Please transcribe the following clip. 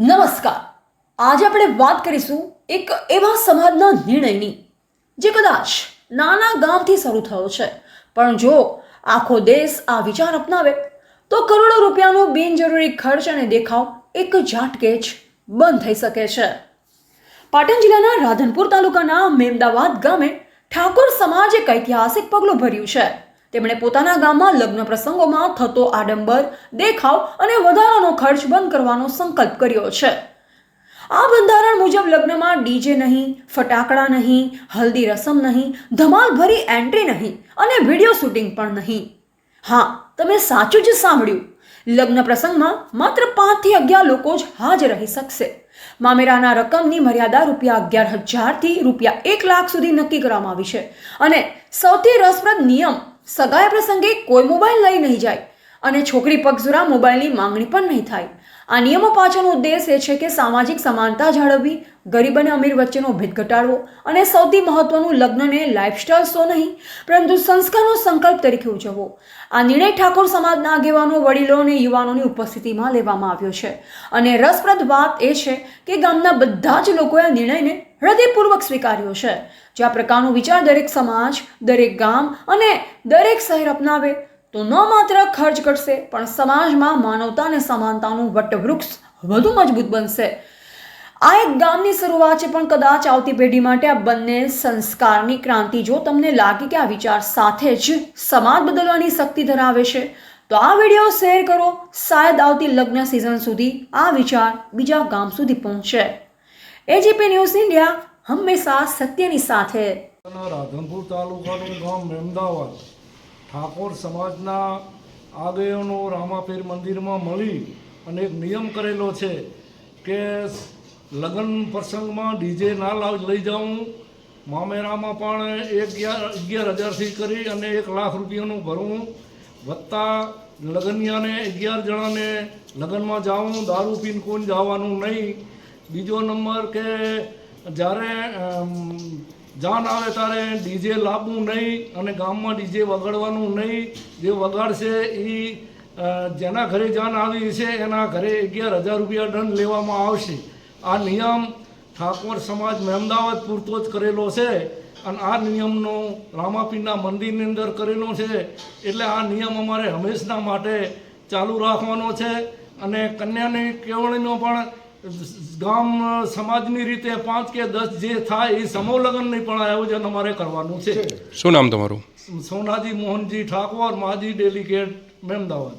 નમસ્કાર. આજે આપણે વાત કરીશું એક એવા સમાજના નિર્ણયની, જે કદાચ નાના ગામથી શરૂ થયો છે. પણ જો આખો દેશ આ વિચાર અપનાવે, તો કરોડો રૂપિયાનો બિનજરૂરી ખર્ચ અને દેખાવ એક ઝાટકે જ બંધ થઈ શકે છે. પાટણ જિલ્લાના રાધનપુર તાલુકાના મેમદાવાદ ગામે ઠાકોર સમાજ એક ઐતિહાસિક પગલું ભર્યું છે. તેમણે પોતાના ગામમાં લગ્ન પ્રસંગોમાં થતો આડંબર, દેખાવ અને વધારાનો ખર્ચ બંધ કરવાનો સંકલ્પ કર્યો છે. આ બંધારણ મુજબ લગ્નમાં ડીજે નહીં, ફટાકડા નહીં, હલ્દી રસમ નહીં ધમાલ ભરી એન્ટ્રી નહીં અને વીડિયો શૂટિંગ પણ નહીં. હા, તમે સાચું જ સાંભળ્યું. લગ્ન પ્રસંગમાં માત્ર પાંચથી અગિયાર લોકો જ હાજર રહી શકશે. મામેરાના રકમની મર્યાદા રૂપિયા અગિયાર હજારથી રૂપિયા એક લાખ સુધી નક્કી કરવામાં આવી છે. અને સૌથી રસપ્રદ નિયમ સગાઈ પ્રસંગે કોઈ મોબાઈલ લઈ નહીં જાય અને છોકરી પગઝુરા મોબાઈલની માંગણી પણ નહીં થાય. આ નિયમો પાછળનો ઉદ્દેશ એ છે કે સામાજિક સમાનતા જાળવવી, ગરીબ અને અમીર વચ્ચેનો ભેદ ઘટાડવો અને સૌથી મહત્વનું લગ્નને લાઇફસ્ટાઇલ શો નહીં, પરંતુ સંસ્કારનો સંકલ્પ તરીકે ઉજવવો. આ નિર્ણય ઠાકોર સમાજના આગેવાનો, વડીલો અને યુવાનોની ઉપસ્થિતિમાં લેવામાં આવ્યો છે. અને રસપ્રદ વાત એ છે કે ગામના બધા જ લોકોએ આ નિર્ણયને હૃદયપૂર્વક સ્વીકાર્યો છે. જે આ પ્રકારનો વિચાર દરેક સમાજ, દરેક ગામ અને દરેક શહેર અપનાવે તો ન માત્ર ખર્ચ ઘટશે, પણ સમાજમાં માનવતા અને સમાનતાનું વટવૃક્ષ વધુ મજબૂત બનશે. આ એક ગામની શરૂઆત છે, પણ કદાચ આવતી પેઢી માટે આ બંને સંસ્કારની ક્રાંતિ જો તમને લાગે કે આ વિચાર સાથે જ સમાજ બદલવાની શક્તિ ધરાવે છે, તો આ વીડિયો શેર કરો. શાયદ આવતી લગ્ન સિઝન સુધી આ વિચાર બીજા ગામ સુધી પહોંચે. એજીપી ન્યૂઝ ઇન્ડિયા હંમેશા સત્યની સાથે. રાધનપુર તાલુકાનું ગામ મહેમદાવાદ ઠાકોર સમાજના આગેવાનો રામાપીર મંદિરમાં મળી અને એક નિયમ કરેલો છે કે લગ્ન પ્રસંગમાં ડીજે ના લાવ, લઈ જાઉં. મામેરામાં પણ એક અગિયાર હજારથી કરી અને એક લાખ રૂપિયાનું ભરવું વત્તા લગ્નિયાને અગિયાર જણાને લગ્નમાં જાઉં, દારૂ પીને કોઈ જવાનું નહીં. બીજો નંબર કે જ્યારે જાન આવે ત્યારે ડીજે લાવવું નહીં અને ગામમાં ડીજે વગાડવાનું નહીં. જે વગાડશે એ જેના ઘરે જાન આવી છે, એના ઘરે અગિયાર હજાર રૂપિયા દંડ લેવામાં આવશે. આ નિયમ ઠાકોર સમાજ મહેમદાવાદ પૂરતો જ કરેલો છે અને આ નિયમનો રામાપીરના મંદિરની અંદર કરેલો છે. એટલે આ નિયમ અમારે હંમેશના માટે ચાલુ રાખવાનો છે અને કન્યાની કેળવણીનો પણ ગામ સમાજની રીતે પાંચ કે દસ જે થાય એ સમૂહ નહીં પણ આયોજન અમારે કરવાનું છે. શું નામ તમારું? સોનાજી મોહનજી ઠાકોર માજી ડેલિગેટ મહેમદાવાદ